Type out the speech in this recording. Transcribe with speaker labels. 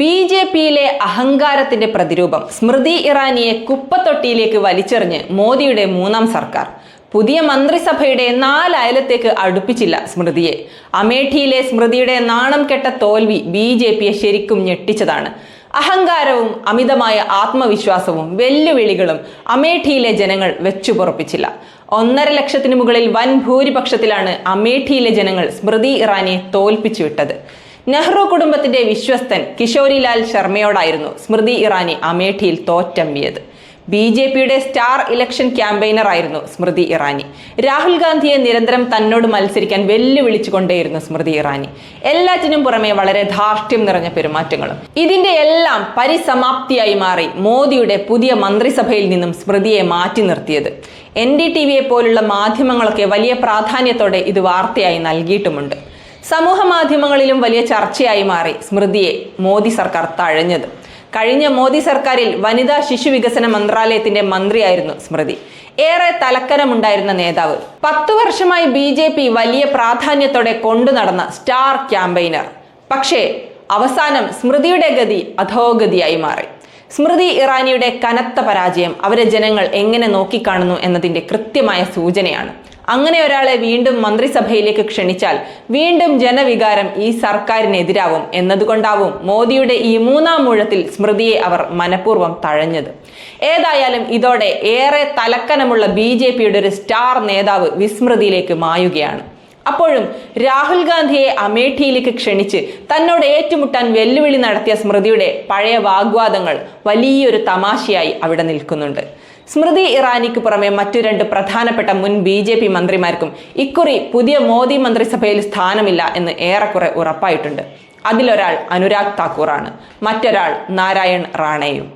Speaker 1: B J പിയിലെ അഹങ്കാരത്തിന്റെ പ്രതിരൂപം. സ്മൃതി ഇറാനിയെ കുപ്പത്തൊട്ടിയിലേക്ക് വലിച്ചെറിഞ്ഞ് മോദിയുടെ മൂന്നാം സർക്കാർ. പുതിയ മന്ത്രിസഭയുടെ നാലയലത്തേക്ക് അടുപ്പിച്ചില്ല സ്മൃതിയെ. അമേഠിയിലെ സ്മൃതിയുടെ നാണം കെട്ട തോൽവി ബി ജെ പിയെ ശരിക്കും ഞെട്ടിച്ചതാണ്. അഹങ്കാരവും അമിതമായ ആത്മവിശ്വാസവും വെല്ലുവിളികളും അമേഠിയിലെ ജനങ്ങൾ വെച്ചുപുറപ്പിച്ചില്ല. ഒന്നര ലക്ഷത്തിനു മുകളിൽ വൻ ഭൂരിപക്ഷത്തിലാണ് അമേഠിയിലെ ജനങ്ങൾ സ്മൃതി ഇറാനിയെ തോൽപ്പിച്ചു വിട്ടത്. നെഹ്റു കുടുംബത്തിന്റെ വിശ്വസ്തൻ കിഷോരിലാൽ ശർമ്മയോടായിരുന്നു സ്മൃതി ഇറാനി അമേഠിയിൽ തോറ്റമ്പിയത് ബി ജെ പിയുടെ സ്റ്റാർ ഇലക്ഷൻ ക്യാമ്പയിനറായിരുന്നു സ്മൃതി ഇറാനി. രാഹുൽ ഗാന്ധിയെ നിരന്തരം തന്നോട് മത്സരിക്കാൻ വെല്ലുവിളിച്ചുകൊണ്ടേയിരുന്നു സ്മൃതി ഇറാനി. എല്ലാറ്റിനും പുറമെ വളരെ ധാർഷ്ട്യം നിറഞ്ഞ പെരുമാറ്റങ്ങളും. ഇതിന്റെ എല്ലാം പരിസമാപ്തിയായി മാറി മോദിയുടെ പുതിയ മന്ത്രിസഭയിൽ നിന്നും സ്മൃതിയെ മാറ്റി നിർത്തിയത്. എൻ ഡി ടി വിയെ പോലുള്ള മാധ്യമങ്ങളൊക്കെ വലിയ പ്രാധാന്യത്തോടെ ഇത് വാർത്തയായി നൽകിയിട്ടുമുണ്ട്. സമൂഹ മാധ്യമങ്ങളിലും വലിയ ചർച്ചയായി മാറി സ്മൃതിയെ മോദി സർക്കാർ തഴഞ്ഞത്. കഴിഞ്ഞ മോദി സർക്കാരിൽ വനിതാ ശിശു വികസന മന്ത്രാലയത്തിന്റെ മന്ത്രിയായിരുന്നു സ്മൃതി. ഏറെ തലക്കരമുണ്ടായിരുന്ന നേതാവ്. പത്തു വർഷമായി ബി ജെ പി വലിയ പ്രാധാന്യത്തോടെ കൊണ്ടു നടന്ന സ്റ്റാർ ക്യാമ്പയിനർ. പക്ഷേ അവസാനം സ്മൃതിയുടെ ഗതി അധോഗതിയായി മാറി. സ്മൃതി ഇറാനിയുടെ കനത്ത പരാജയം അവരെ ജനങ്ങൾ എങ്ങനെ നോക്കിക്കാണുന്നു എന്നതിന്റെ കൃത്യമായ സൂചനയാണ് അങ്ങനെ ഒരാളെ വീണ്ടും മന്ത്രിസഭയിലേക്ക് ക്ഷണിച്ചാൽ വീണ്ടും ജനവികാരം ഈ സർക്കാരിനെതിരാവും എന്നതുകൊണ്ടാവും മോദിയുടെ ഈ മൂന്നാം മൂഴത്തിൽ സ്മൃതിയെ അവർ മനഃപൂർവം തഴഞ്ഞത്. ഏതായാലും ഇതോടെ ഏറെ തലക്കനമുള്ള ബി ജെ പിയുടെ ഒരു സ്റ്റാർ നേതാവ് വിസ്മൃതിയിലേക്ക് മായുകയാണ്. അപ്പോഴും രാഹുൽ ഗാന്ധിയെ അമേഠിയിലേക്ക് ക്ഷണിച്ച് തന്നോട് ഏറ്റുമുട്ടാൻ വെല്ലുവിളി നടത്തിയ സ്മൃതിയുടെ പഴയ വാഗ്വാദങ്ങൾ വലിയൊരു തമാശയായി അവിടെ നിൽക്കുന്നുണ്ട്. സ്മൃതി ഇറാനിക്ക് പുറമെ മറ്റു രണ്ട് പ്രധാനപ്പെട്ട മുൻ ബി ജെ പി മന്ത്രിമാർക്കും ഇക്കുറി പുതിയ മോദി മന്ത്രിസഭയിൽ സ്ഥാനമില്ല എന്ന് ഏറെക്കുറെ ഉറപ്പായിട്ടുണ്ട്. അതിലൊരാൾ അനുരാഗ് താക്കൂറാണ്. മറ്റൊരാൾ നാരായൺ റാണയും.